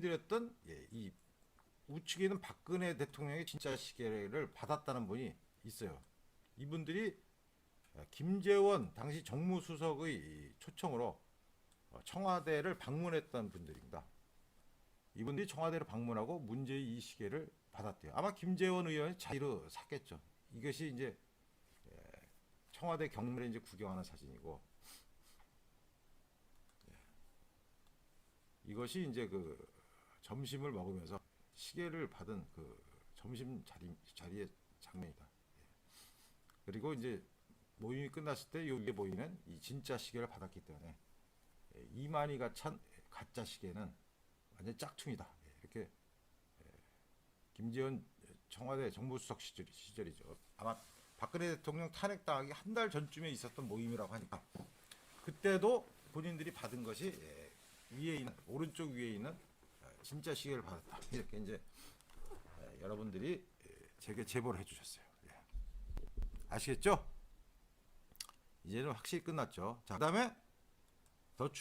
말씀드렸던 예, 이 우측에는 박근혜 대통령의 진짜 시계를 받았다는 분이 있어요. 이분들이 김재원 당시 정무수석의 이 초청으로 어, 청와대를 방문했던 분들입니다. 이분들이 청와대를 방문하고 문제의 이 시계를 받았대요. 아마 김재원 의원이 자리로 샀겠죠. 이것이 이제 예, 청와대 경무에 이제 구경하는 사진이고 예. 이것이 이제 그 점심을 먹으면서 시계를 받은 그 점심 자리 자리의 장면이다. 예. 그리고 이제 모임이 끝났을 때 여기에 보이는 이 진짜 시계를 받았기 때문에 예, 이만희가 찬 가짜 시계는 완전 짝퉁이다. 예, 이렇게 예, 김재원 청와대 정무수석 시절, 시절이죠. 아마 박근혜 대통령 탄핵당하기 한 달 전쯤에 있었던 모임이라고 하니까 그때도 본인들이 받은 것이 예, 위에 있는 오른쪽 위에 있는 예, 진짜 시계를 받았다. 이렇게 이제 예, 여러분들이 예, 제게 제보를 해주셨어요. 예. 아시겠죠? 이제는 확실히 끝났죠. 자, 그다음에 더 주.